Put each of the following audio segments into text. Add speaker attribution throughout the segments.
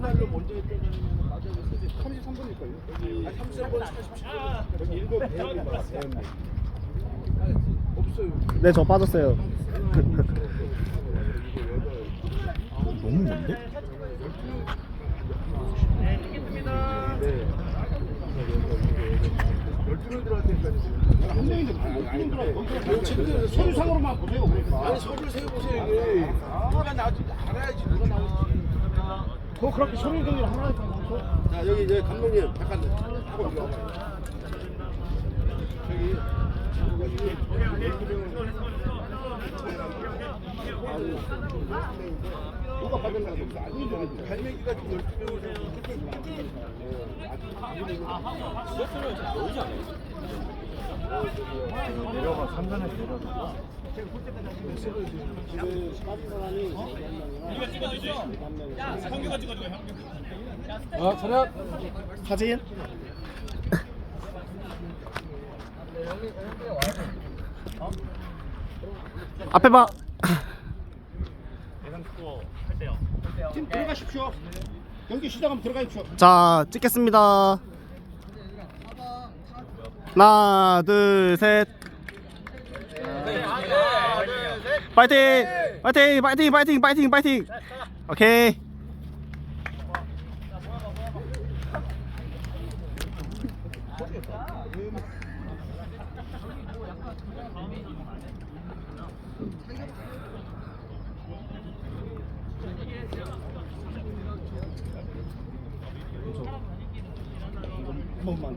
Speaker 1: 날로 먼저 했던 맞아요. 33번일걸요. 아, 33번 47번. 여기 일곱 대형이 많아. 대형이. 없어요.
Speaker 2: 네, 저 빠졌어요.
Speaker 3: 너무 먼데?
Speaker 1: 네. 12명들한테까지 한 명인데 한 명들한테 서류상으로만 보세요. 아니 서류 세워보세요 이게. 누가 나지 알아야지 누가 나올지. 뭐 그렇게 서류 정리를 하나니까. 자 여기 이제 감독님 잠깐 하고 여기 와봐요. 여기 여기 누가 받으려고 그러지? 아니 저기 갈매기가 지금 12명이서
Speaker 3: 내려가 3단에서 내려가.
Speaker 1: 아, 차렷.
Speaker 2: 사진. 앞에 봐.
Speaker 1: 팀 들어가십시오. 경기 시작하면 들어가십시오.
Speaker 2: 자, 찍겠습니다. 하나, 둘, 셋. 파이팅! 파이팅! 파이팅! 파이팅! 파이팅! 파이팅! 오케이.
Speaker 1: 한 번만.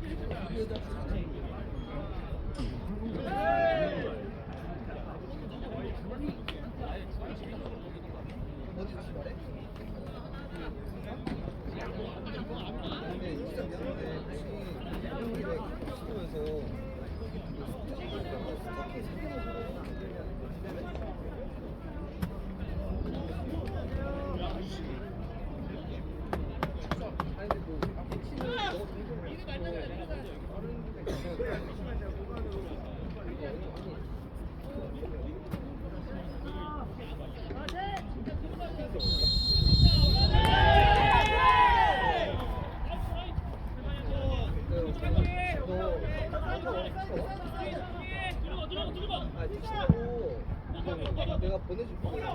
Speaker 4: 내가 보내줄 거야.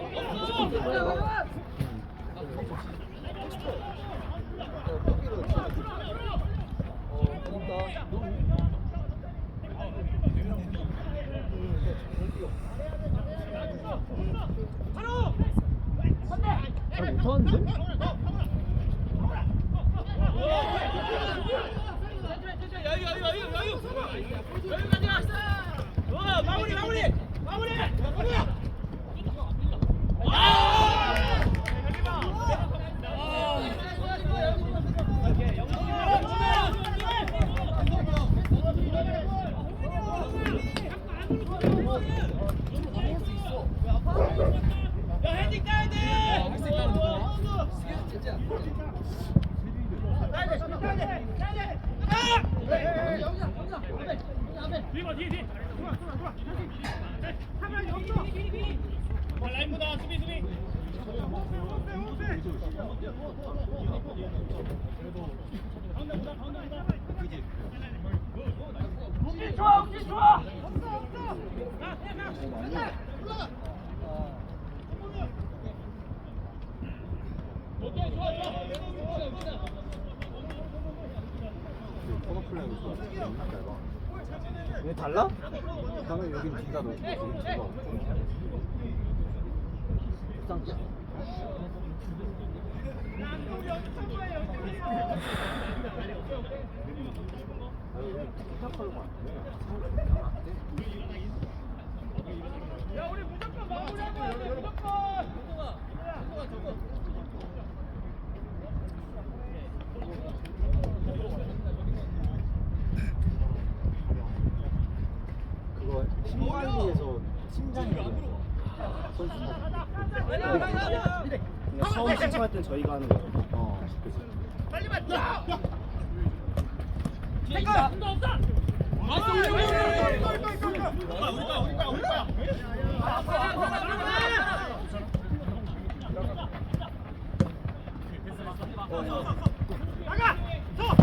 Speaker 4: 어, 고맙다.
Speaker 3: 잘 못하는데?
Speaker 1: 코너
Speaker 3: 왜 달라?
Speaker 1: 그러면 여긴 비가 높고 여긴 비가 없고
Speaker 5: 불쌍해 야 우리 무조건 마무리하고 무조건.
Speaker 3: 처음 신청할 땐 저희가 하는 거예요.
Speaker 5: 어. 빨리 맞 잠깐! 왔어 우리 우리 우리 우리 우리 나가! 서!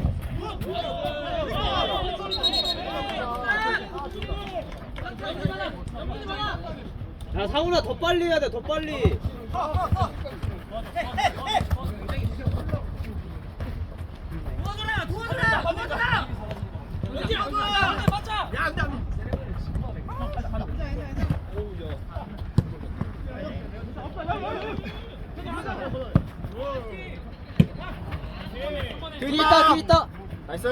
Speaker 4: 야 사훈아 더 빨리 해야 돼 더 빨리. 뒤 있다 뒤 있다.
Speaker 3: 나이스.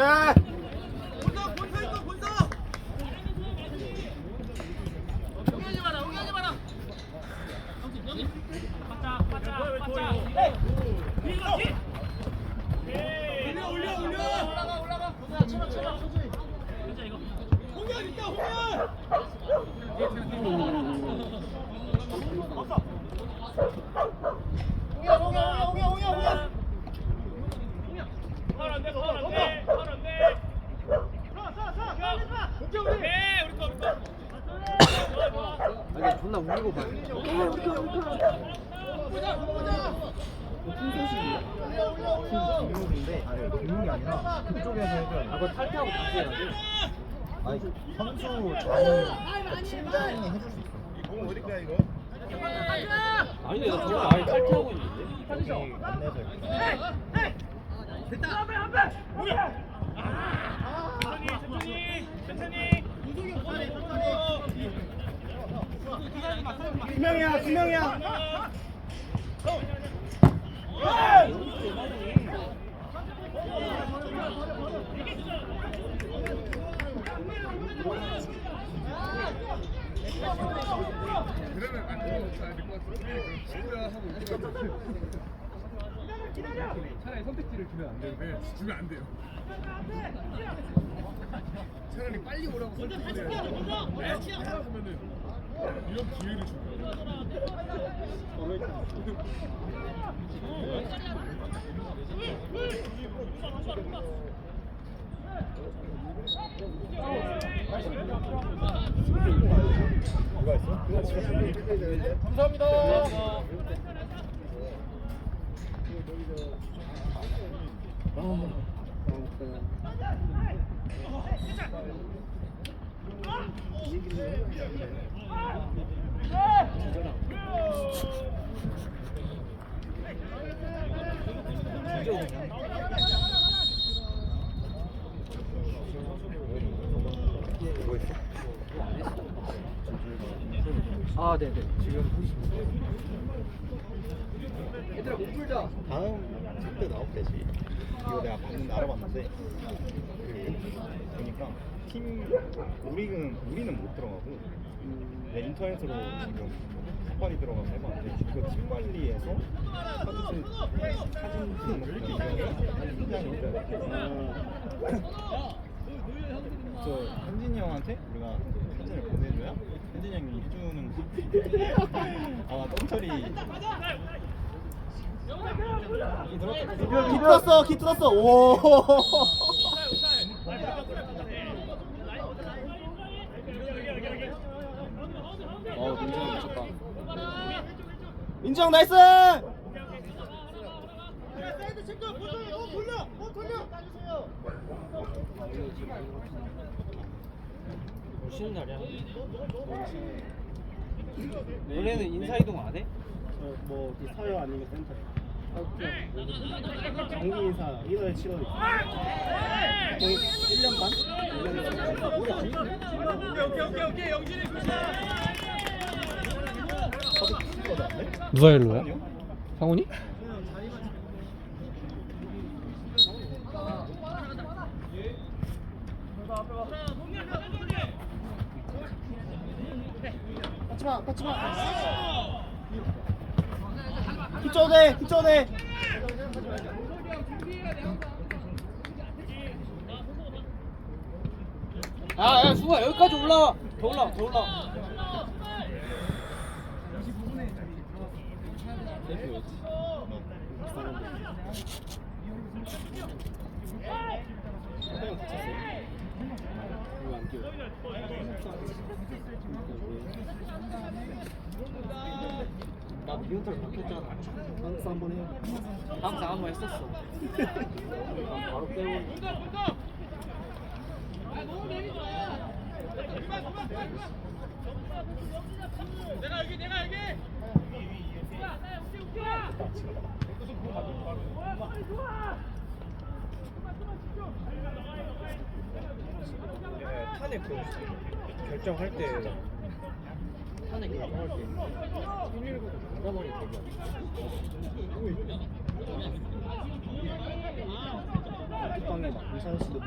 Speaker 4: 홍야 홍야 홍야 홍야 홍야 홍야 홍야 홍야 홍야 그냥 존나 울고 봐. 풍소식이야.
Speaker 5: 김용인데 아니 김용이 아니라 그쪽에서 해줘야
Speaker 4: 아, 돼. 그거 탈퇴하고 다시 해야지.
Speaker 5: 아니 선수 자유 팀장이 해줄 수 있어. 공 어디까야 이거?
Speaker 4: 아니 나 저거 아예 탈퇴하고 있는데.
Speaker 5: 여기 안내서 이렇게. 됐다. 앞에 앞에. 우리. 천천히 천천히 천천히.
Speaker 3: 두 명이야, 두 명이야.
Speaker 6: 차라리 선택지를 주면 안 돼요. 네, 주면 안 돼요. 차라리 빨리 오라고 선택지를. 먼저 같이 가, 이런 기회를 주는 거야. 누가 감사합니다. 감사합니다.
Speaker 4: 아, 네, 네. 지금 얘들아 못 풀자.
Speaker 5: 다음 책때 나올 때지. 이거 내가 방금 알아봤는데 그 보니까 팀 우리는 우리는 못 들어가고. 네, 인터넷으로 지금 폭발이 들어가서 해봤는데 네, 그팀 관리에서 사진 사진 등록을 해서 어. 저 현진이 형한테 우리가 사진을 보내줘야 현진이 형이 해주는 거. 아 똥철이.
Speaker 3: 기 뚫었어, 기 뚫었어. 오.
Speaker 5: 어 민정이 미쳤다.
Speaker 3: 민정 나이스!
Speaker 4: 쉬는 날이야? 네. 원래는 인사 이동 안 해?
Speaker 3: 뭐 서요 아니면 센터. 정기 인사 1월 7월. 1년 반? 오케이 오케이 오케이.
Speaker 7: 영진이 굿샷 누가 일로야? 상훈이?
Speaker 3: 꽂지마 꽂지마 그쪽에 그쪽에
Speaker 4: 아야 수아 여기까지 올라와 더 올라와 더 올라와 나 미운털 바뀌었잖아.
Speaker 3: 한스 한번 해요.
Speaker 4: 항상 한번 했었어. 바로 빼고 탄핵 그 결정할 때 탄핵 결정할 때 119 받아버리
Speaker 3: 뒷방에 막 이상한 씨도 보고.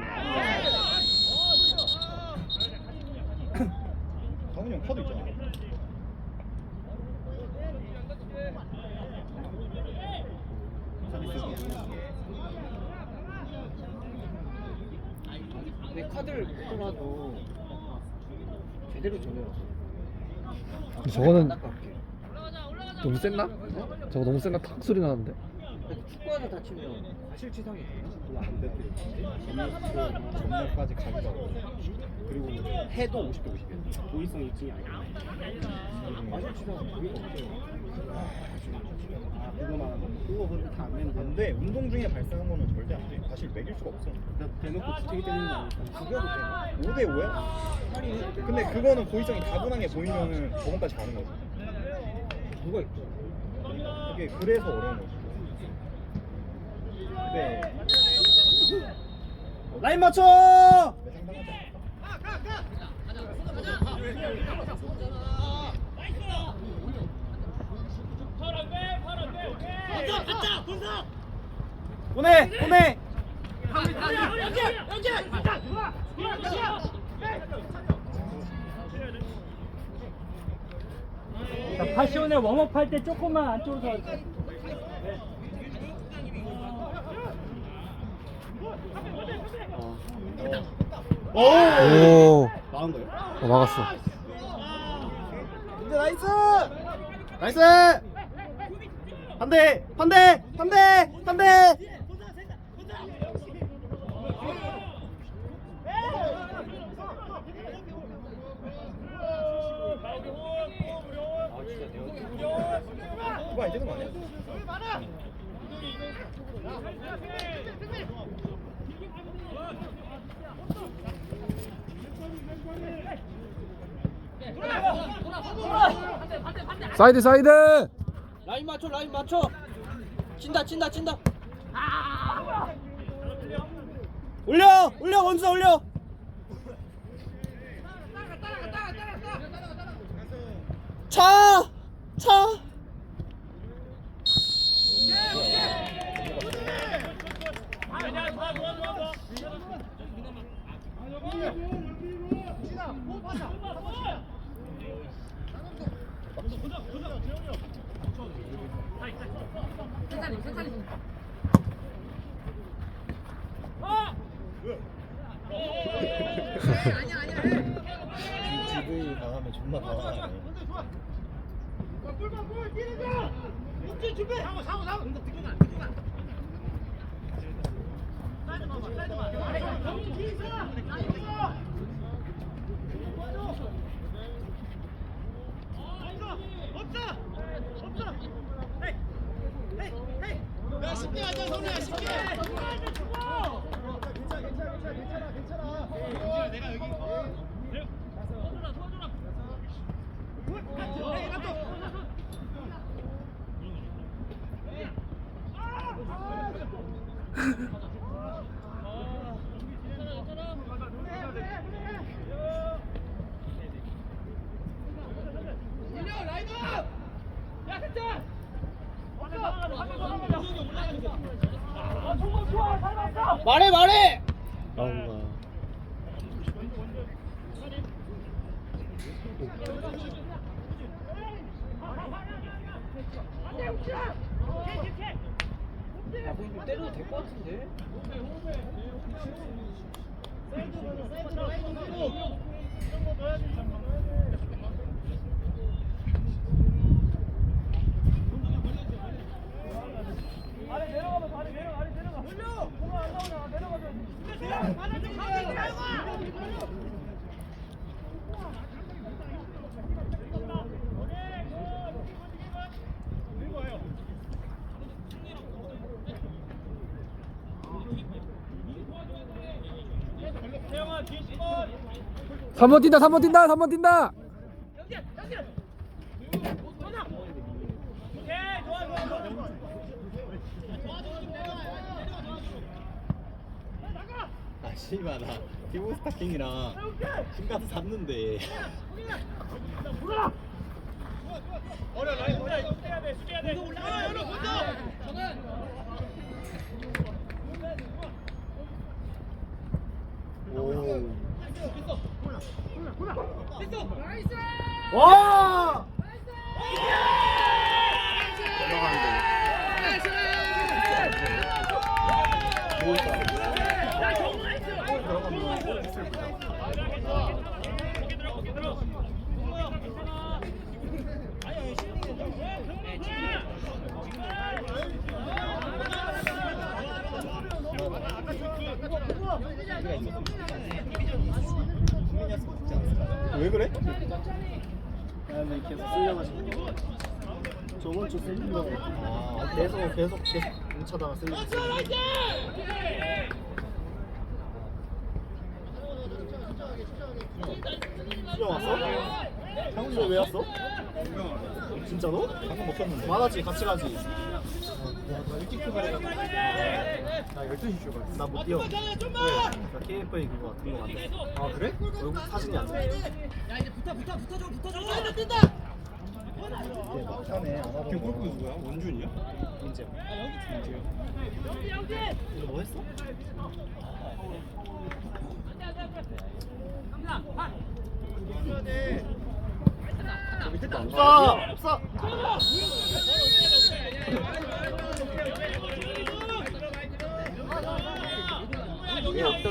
Speaker 5: 강훈이 형 카드 있잖아
Speaker 4: 카드를 보더라도 제대로 정해놨어.
Speaker 7: 근데 저거는. 너무 센나? 저거 너무 센가 탁 소리 나는데.
Speaker 4: 근데 축구하다 다치면 실치상이 되나?
Speaker 5: 안 됐대 전날까지 가기가 어려워 그리고 해도 50대 50이야
Speaker 3: 고의성 입증이 아니야.
Speaker 4: 아
Speaker 3: 그거만 하고. 그거 근데 다안 내면 돼.
Speaker 5: 안돼 운동 중에 발생한 거는 절대 안돼 다시 매길 수가 없어
Speaker 3: 그러니까 대놓고 주택이 때리는 거 아니까.
Speaker 4: 죽여도 돼.
Speaker 5: 5대 5야? 근데 그거는 고의성이 다분하게 보이면은 저번까지 가는 거지
Speaker 4: 누가 있죠?
Speaker 5: 그게 그래서 어려운 거지 근데
Speaker 3: 라인 맞춰.
Speaker 5: 상당하지 않아
Speaker 3: 보내 보내.
Speaker 8: 자, 파시온에 웜업 할 때 조금만 안쪽으로 더.
Speaker 7: 오.
Speaker 3: 나온 거예요.
Speaker 7: 어, 막았어.
Speaker 3: 근데 나이스. 나이스. 반대 반대 반대 반대.
Speaker 5: 거 아니야?
Speaker 7: 사이드 사이드.
Speaker 4: 라인 맞춰 라인 맞춰. 친다 친다 친다.
Speaker 3: 올려 올려 원수 올려. 차 차.
Speaker 5: 지금 당하면 존나 당하네
Speaker 4: 말해 말해.
Speaker 3: 나온 거.
Speaker 4: 아 그럼 좀 때려도 될 것 같은데.
Speaker 7: 3번 뛴다 3번 뛴다 3번 뛴다.
Speaker 5: 씨발 나 피부 스타킹이랑 신가서 샀는데.
Speaker 3: 와!
Speaker 5: 왜 그래?
Speaker 3: 나는 계속 쓸려가지고. 저번 주 쓸려고.
Speaker 5: 아
Speaker 3: 계속 계속 계속 뭉쳐다가 수영 왔어? 형수 왜 왔어? 진짜로?
Speaker 5: 방금 못 쳤는데
Speaker 3: 만화지 같이 가지
Speaker 6: 나 12시 출발.
Speaker 3: 나 못 뛰어 나 KFA 그거 등록 안 돼. 아 그래? 얼굴 사진이 안 돼.
Speaker 5: 막판에 안 하던
Speaker 6: 걔 골프 누구야? 원준이야?
Speaker 3: 민재. 이거 뭐 했어? 없어! 없어!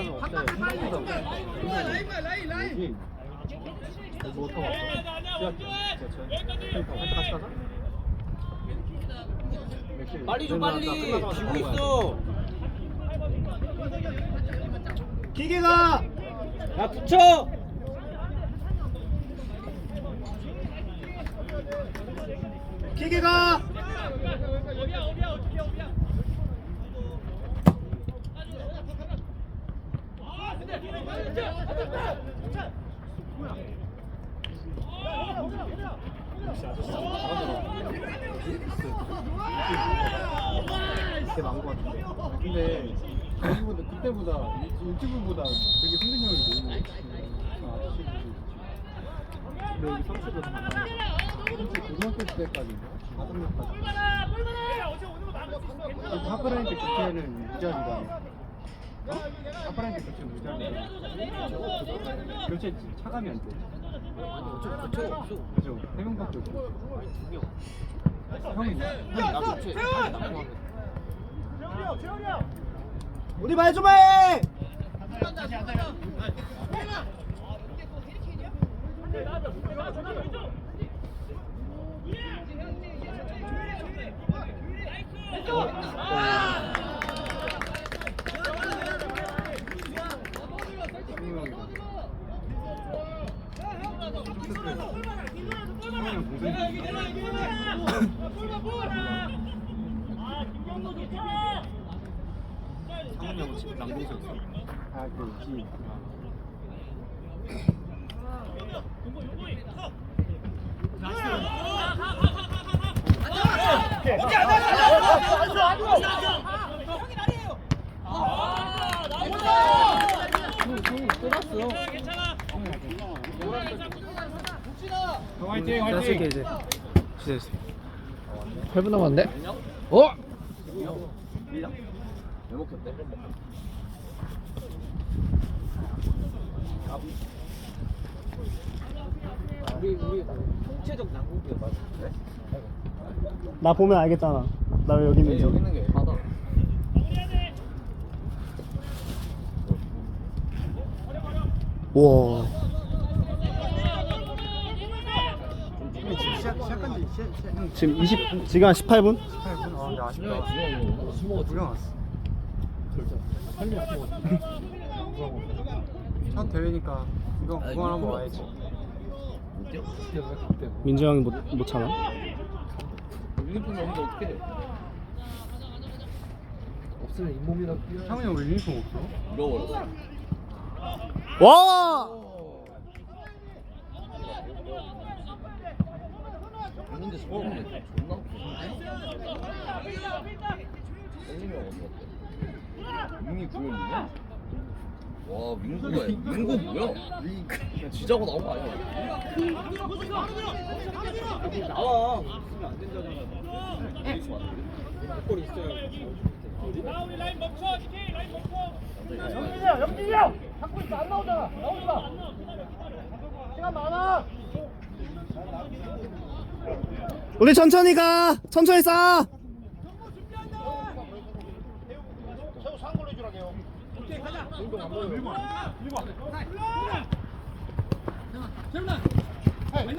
Speaker 3: 뭐. 같이 가자.
Speaker 4: 빨리 좀 빨리 지고 있어
Speaker 3: 기계가!
Speaker 4: 야 붙여
Speaker 3: 기계가! 그때 나온 것 같은데.
Speaker 6: 근데 거기보다 그때보다 유튜브보다 되게 선생님이 너무
Speaker 3: 근데 여기 선수들.
Speaker 6: 솔직히 고등학교 명까지. 하프라인 때 교체는 무자리가. 어? 하프라인 때 교체 무자리가. 교체 차감이 안 돼. 그죠? 세 명밖에 없어. 형이
Speaker 4: 나 교체
Speaker 3: 우리 말 좀 해!
Speaker 6: 형
Speaker 3: 상훈이 형은 지금 남동생이었어.
Speaker 6: 아, 그, 지. 형 화이팅, 화이팅!
Speaker 3: 이제. 기다렸어.
Speaker 7: 8분 남았는데? 어?
Speaker 4: 우리 우리 통체적 난국이야 맞아
Speaker 3: 나 보면 알겠잖아. 나 왜 여기 있는지.
Speaker 4: 여기 있는 게 바다
Speaker 3: 와.
Speaker 6: 지금 시작, 시작한
Speaker 3: 지금 20 지금 한 18분?
Speaker 6: 18분? 아, 근데 아쉽다. 구경 왔어. 첫 대회니까 이거 구경 한번 와야지.
Speaker 3: 민재 형이 못, 못 참아?
Speaker 7: 유니폼이 없는데 어떻게 해? 없으면 잇몸이라도 뛰어
Speaker 6: 상훈이 형 우리 유니폼 없어?
Speaker 4: 잃어버렸어
Speaker 3: 와!
Speaker 7: 근데 서울은 존나 셀림이 어디 갔대? 민이 구현이야? 와 민구가 민구 뭐야? 지자고 나온 거 아니야?
Speaker 3: 나와. 골 있어요. 야 우리 라인 멈춰 DK 라인 멈춰
Speaker 1: 영진이 형 영진이 형 잡고 있어 안 나오잖아 나오지마 시간 많아
Speaker 5: 우리 천천히 가. 천천히 싸.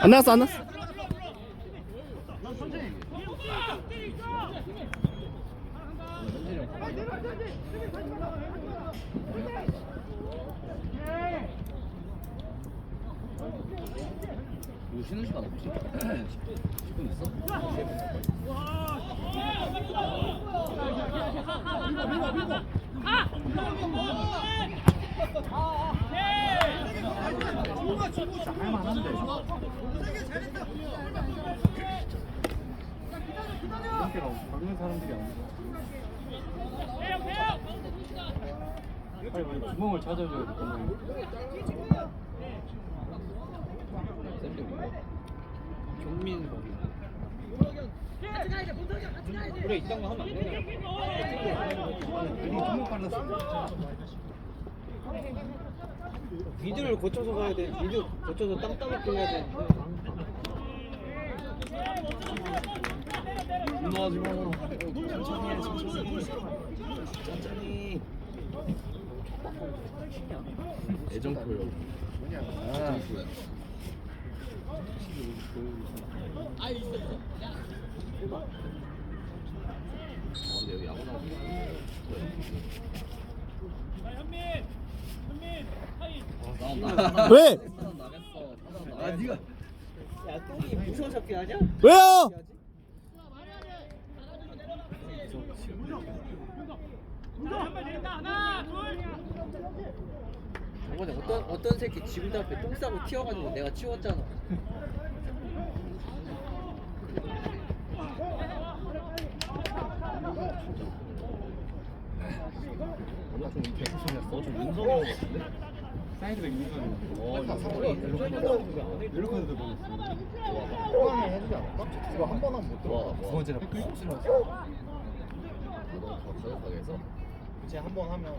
Speaker 5: 안 나왔어 안 나왔어.
Speaker 7: 쉬는 시간 없지? 10분 있어?
Speaker 6: 상태가 박는 사람들이 아니고. 빨리 우리 구멍을 찾아줘야 돼. 구
Speaker 3: 경민 거기. 그래 이딴 거 하면 안 되냐? 미드를 거쳐서 가야 돼. 미드 거쳐서 땅 따먹게 해야 되는데.
Speaker 7: 분노하지 마. 천천히 해, 천천히. 천천히. 애정 표현. 애정 표현. 아, 근데 여기 야구 나오고. 나온다.
Speaker 5: 왜?
Speaker 7: 나갔어. 아, 네가
Speaker 3: 야 똥이 무서워 잡기 하냐?
Speaker 5: 왜요?
Speaker 4: 저번에 어떤 어떤 새끼 지구대 앞에 똥 싸고 튀어가지고 내가 치웠잖아.
Speaker 7: 오늘 좀 백수셨어. 좀 윤성이 형 같은데?
Speaker 6: 사이드백 민선이.
Speaker 7: 어, 윤성이 헬로카드.
Speaker 6: 옐로카드도 보냈어.
Speaker 5: 후반에 해주지 않을까? 이거 한번 하면 못
Speaker 7: 와,
Speaker 5: 들어.
Speaker 7: 와.
Speaker 6: 두 번째나 삐끗
Speaker 7: 너무 더 가격하게 해서.
Speaker 5: 그치 한번 하면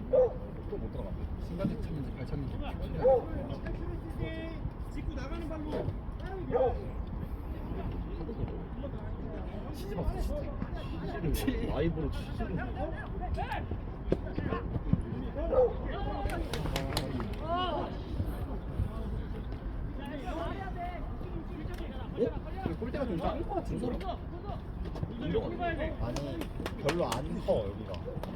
Speaker 5: 또 못 들어가.
Speaker 6: 신가지 쳤는지 발 쳤는지.
Speaker 7: 치즈 봤어, 치즈. 라이브로 치즈를.
Speaker 6: 근데 골대가 좀 작은 것 같은데.
Speaker 5: 아니 별로 안 커 여기가.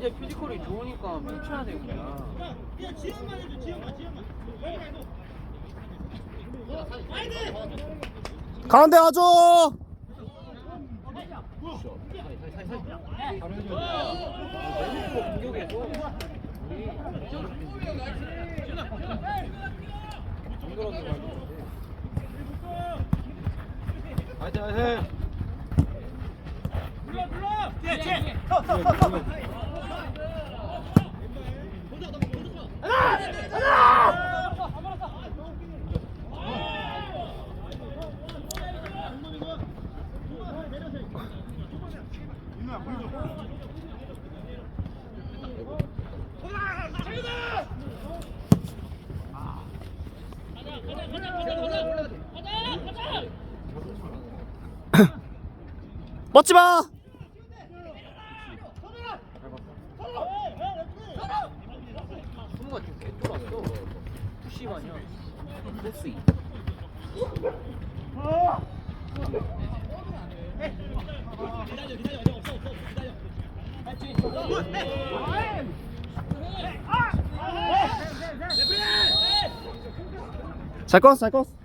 Speaker 4: 민재 피지컬이 좋으니까 뭉쳐야 되는 거야.
Speaker 5: 가운데 와줘.
Speaker 6: 바로 해줘야
Speaker 4: 공격에서 우리 정결하게 가야 되는데.
Speaker 3: 화 이팅 화이팅.
Speaker 5: 뻗지 마.
Speaker 4: 손가 좀 개쫄았어. 푸시마냐. 패스.
Speaker 2: 잘 껐어 잘 껐어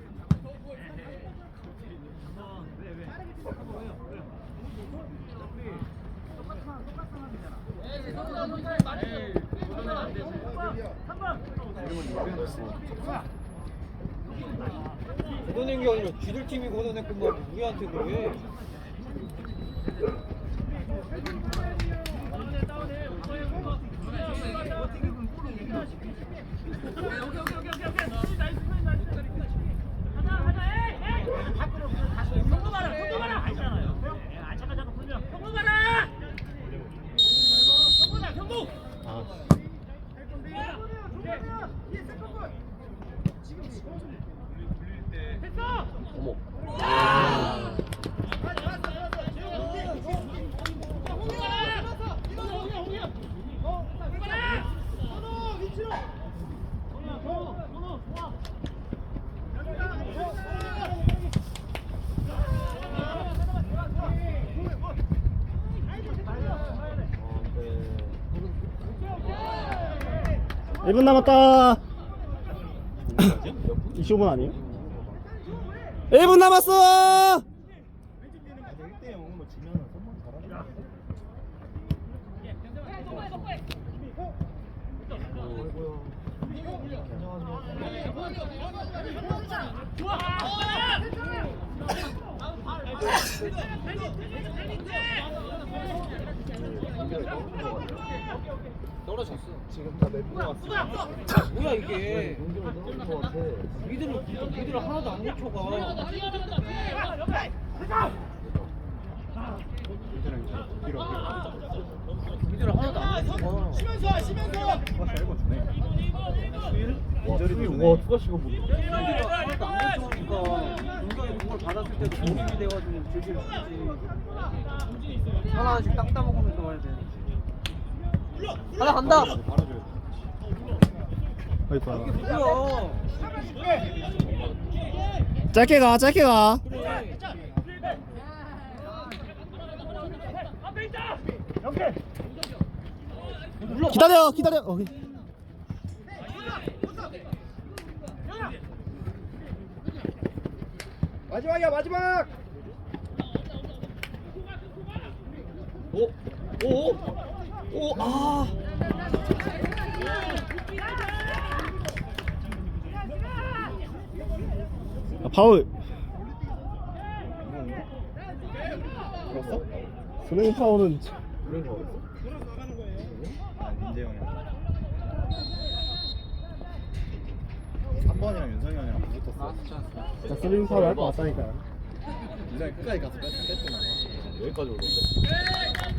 Speaker 4: 걷어낸 게 아니라 쥐들 팀이 걷어냈구만 우리한테 그래
Speaker 2: 일분 남았다. 25분 아니에요? 1분 남았어
Speaker 5: 1대 0으로 지면은 선방 잘하는
Speaker 4: 떨어졌어.
Speaker 5: 지금 다 내고 왔어.
Speaker 4: 뭐야? 이게?
Speaker 5: 농구를 넣은 것 같아.
Speaker 4: 미드를 미드를 하나도 안 묻혀가 미드를 하나도 안
Speaker 5: 누가 잘 주네. 인절이
Speaker 2: 와 누가 지금 뭐
Speaker 4: 미드를 하나도 안 묻혀가니까 용병이 공을 받았을 때도 고민이 돼가지고 질질 쓰지. 하나씩 땅 따먹으면서 와야 돼 하나 간다.
Speaker 2: 어이구
Speaker 4: 뭐야
Speaker 2: 짧게 가 짧게 가. 기다려 기다려. 오케이.
Speaker 5: 마지막이야 마지막.
Speaker 7: 오, 오, 오, 아.
Speaker 2: 아, 파울
Speaker 5: 들었어?
Speaker 2: 스네이 파울은
Speaker 5: 그런 거 어딨어? 아 민재 형이랑 3번이랑 윤성이 형이랑 붙었어
Speaker 2: 진짜 스네이 파울 할 것 같다니까
Speaker 5: 윤성이 끝까지 가서 뺐, 뺐구나
Speaker 7: 여기까지 올 건데.